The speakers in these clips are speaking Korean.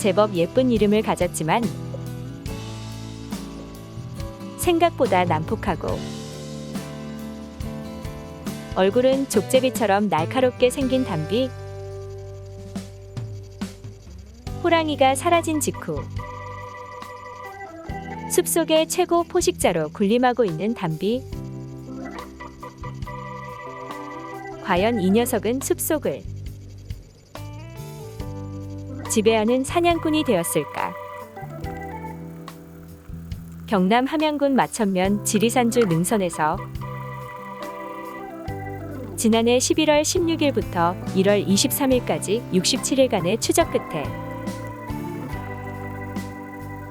제법 예쁜 이름을 가졌지만 생각보다 난폭하고 얼굴은 족제비처럼 날카롭게 생긴 담비 호랑이가 사라진 직후 숲속의 최고 포식자로 군림하고 있는 담비. 과연 이 녀석은 숲속을 지배하는 사냥꾼이 되었을까? 경남 함양군 마천면 지리산주 능선에서 지난해 11월 16일부터 1월 23일까지 67일간의 추적 끝에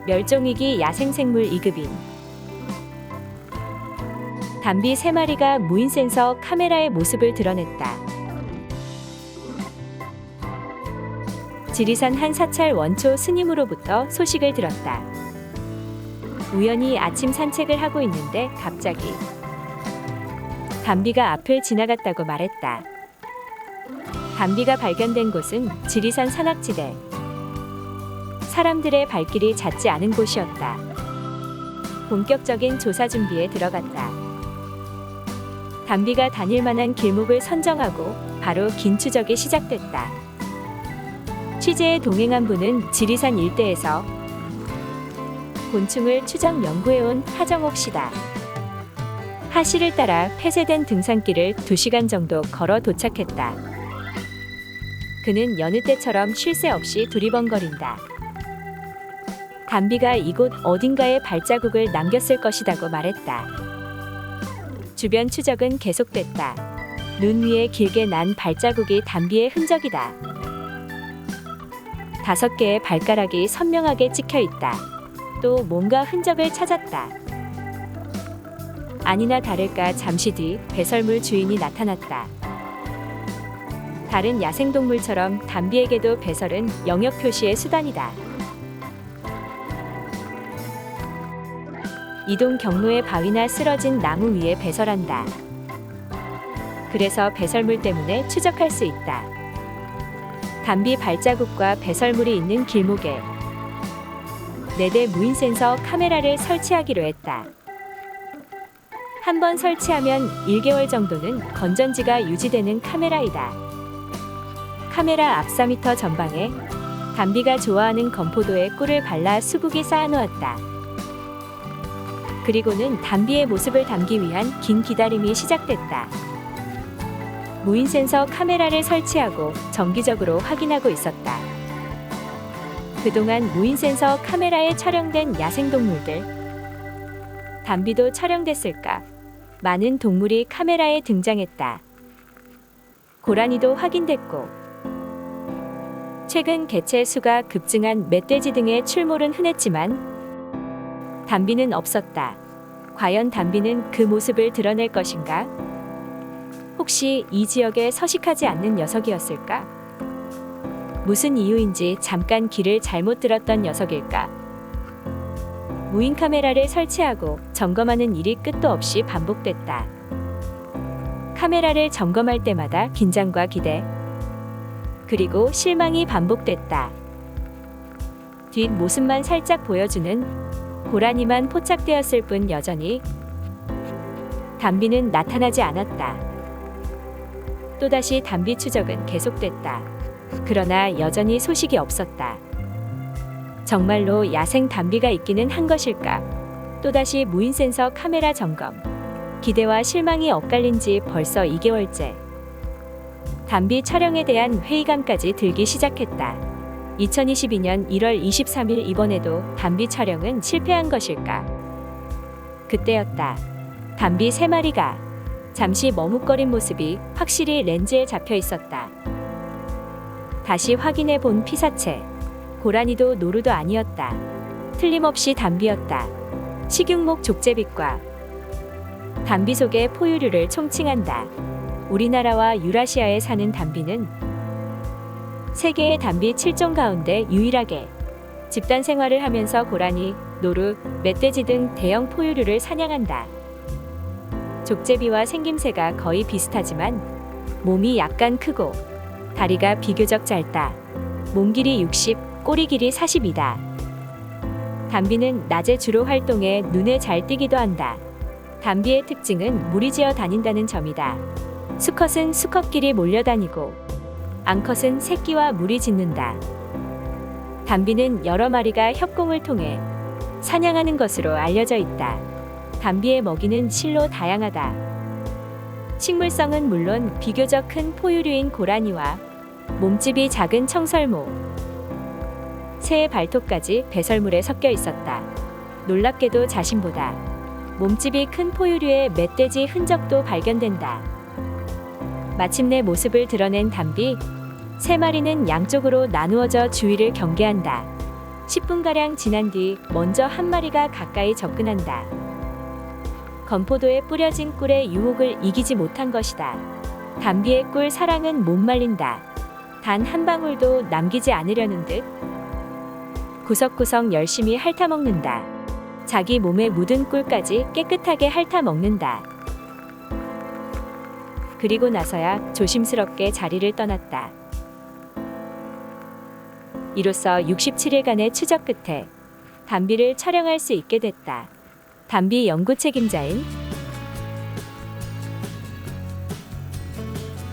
멸종위기 야생생물 2급인 담비 3마리가 무인 센서 카메라의 모습을 드러냈다. 지리산 한 사찰 원초 스님으로부터 소식을 들었다. 우연히 아침 산책을 하고 있는데 갑자기 담비가 앞을 지나갔다고 말했다. 담비가 발견된 곳은 지리산 산악지대. 사람들의 발길이 잦지 않은 곳이었다. 본격적인 조사 준비에 들어갔다. 담비가 다닐 만한 길목을 선정하고 바로 긴 추적이 시작됐다. 취재에 동행한 분은 지리산 일대에서 곤충을 추적 연구해온 하정옥 씨다. 하 씨를 따라 폐쇄된 등산길을 2시간 정도 걸어 도착했다. 그는 여느 때처럼 쉴 새 없이 두리번거린다. 담비가 이곳 어딘가에 발자국을 남겼을 것이라고 말했다. 주변 추적은 계속됐다. 눈 위에 길게 난 발자국이 담비의 흔적이다. 다섯 개의 발가락이 선명하게 찍혀 있다. 또 뭔가 흔적을 찾았다. 아니나 다를까 잠시 뒤 배설물 주인이 나타났다. 다른 야생동물처럼 담비에게도 배설은 영역 표시의 수단이다. 이동 경로의 바위나 쓰러진 나무 위에 배설한다. 그래서 배설물 때문에 추적할 수 있다. 담비 발자국과 배설물이 있는 길목에 4대 무인 센서 카메라를 설치하기로 했다. 한 번 설치하면 1개월 정도는 건전지가 유지되는 카메라이다. 카메라 앞 4m 전방에 담비가 좋아하는 건포도에 꿀을 발라 수국이 쌓아놓았다. 그리고는 담비의 모습을 담기 위한 긴 기다림이 시작됐다. 무인 센서 카메라를 설치하고 정기적으로 확인하고 있었다. 그동안 무인 센서 카메라에 촬영된 야생동물들. 담비도 촬영됐을까? 많은 동물이 카메라에 등장했다. 고라니도 확인됐고, 최근 개체 수가 급증한 멧돼지 등의 출몰은 흔했지만, 담비는 없었다. 과연 담비는 그 모습을 드러낼 것인가? 혹시 이 지역에 서식하지 않는 녀석이었을까? 무슨 이유인지 잠깐 길을 잘못 들었던 녀석일까? 무인 카메라를 설치하고 점검하는 일이 끝도 없이 반복됐다. 카메라를 점검할 때마다 긴장과 기대, 그리고 실망이 반복됐다. 뒷모습만 살짝 보여주는 고라니만 포착되었을 뿐 여전히 담비는 나타나지 않았다. 또다시 담비 추적은 계속됐다. 그러나 여전히 소식이 없었다. 정말로 야생 담비가 있기는 한 것일까? 또다시 무인 센서 카메라 점검. 기대와 실망이 엇갈린 지 벌써 2개월째. 담비 촬영에 대한 회의감까지 들기 시작했다. 2022년 1월 23일 이번에도 담비 촬영은 실패한 것일까? 그때였다. 담비 세 마리가 잠시 머뭇거린 모습이 확실히 렌즈에 잡혀 있었다. 다시 확인해 본 피사체. 고라니도 노루도 아니었다. 틀림없이 담비였다. 식용목 족제빛과 담비 속의 포유류를 총칭한다. 우리나라와 유라시아에 사는 담비는 세계의 담비 7종 가운데 유일하게 집단 생활을 하면서 고라니, 노루, 멧돼지 등 대형 포유류를 사냥한다. 족제비와 생김새가 거의 비슷하지만 몸이 약간 크고 다리가 비교적 짧다. 몸 길이 60, 꼬리 길이 40이다. 담비는 낮에 주로 활동해 눈에 잘 띄기도 한다. 담비의 특징은 무리지어 다닌다는 점이다. 수컷은 수컷끼리 몰려다니고 암컷은 새끼와 무리 짓는다. 담비는 여러 마리가 협공을 통해 사냥하는 것으로 알려져 있다. 담비의 먹이는 실로 다양하다. 식물성은 물론 비교적 큰 포유류인 고라니와 몸집이 작은 청설모, 새의 발톱까지 배설물에 섞여 있었다. 놀랍게도 자신보다 몸집이 큰 포유류의 멧돼지 흔적도 발견된다. 마침내 모습을 드러낸 담비, 세 마리는 양쪽으로 나누어져 주위를 경계한다. 10분가량 지난 뒤 먼저 한 마리가 가까이 접근한다. 건포도에 뿌려진 꿀의 유혹을 이기지 못한 것이다. 담비의 꿀 사랑은 못 말린다. 단 한 방울도 남기지 않으려는 듯 구석구석 열심히 핥아먹는다. 자기 몸에 묻은 꿀까지 깨끗하게 핥아먹는다. 그리고 나서야 조심스럽게 자리를 떠났다. 이로써 67일간의 추적 끝에 담비를 촬영할 수 있게 됐다. 담비 연구 책임자인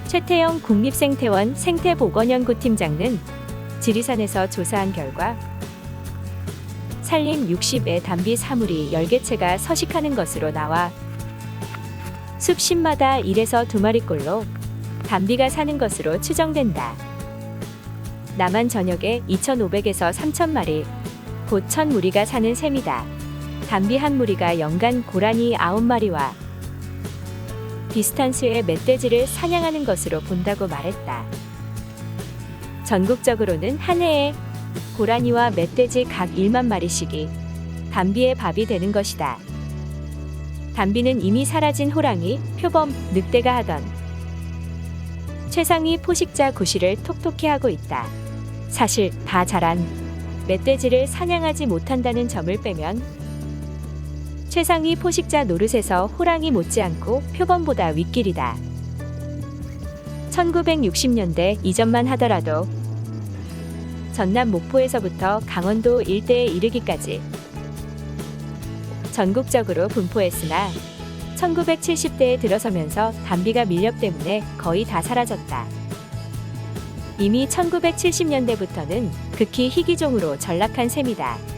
최태영 국립생태원 생태보건연구팀장은 지리산에서 조사한 결과 산림 60의 담비 사물이 10개체가 서식하는 것으로 나와 숲 10마다 1에서 2마리꼴로 담비가 사는 것으로 추정된다. 남한 전역에 2,500에서 3,000마리, 곧 1,000무리가 사는 셈이다. 담비 한 무리가 연간 고라니 9마리와 비슷한 수의 멧돼지를 사냥하는 것으로 본다고 말했다. 전국적으로는 한 해에 고라니와 멧돼지 각 1만 마리씩이 담비의 밥이 되는 것이다. 담비는 이미 사라진 호랑이, 표범, 늑대가 하던 최상위 포식자 구실을 톡톡히 하고 있다. 사실 다 자란 멧돼지를 사냥하지 못한다는 점을 빼면 최상위 포식자 노릇에서 호랑이 못지않고 표범보다 윗길이다. 1960년대 이전만 하더라도 전남 목포에서부터 강원도 일대에 이르기까지 전국적으로 분포했으나 1970대에 들어서면서 담비가 밀렵 때문에 거의 다 사라졌다. 이미 1970년대부터는 극히 희귀종으로 전락한 셈이다.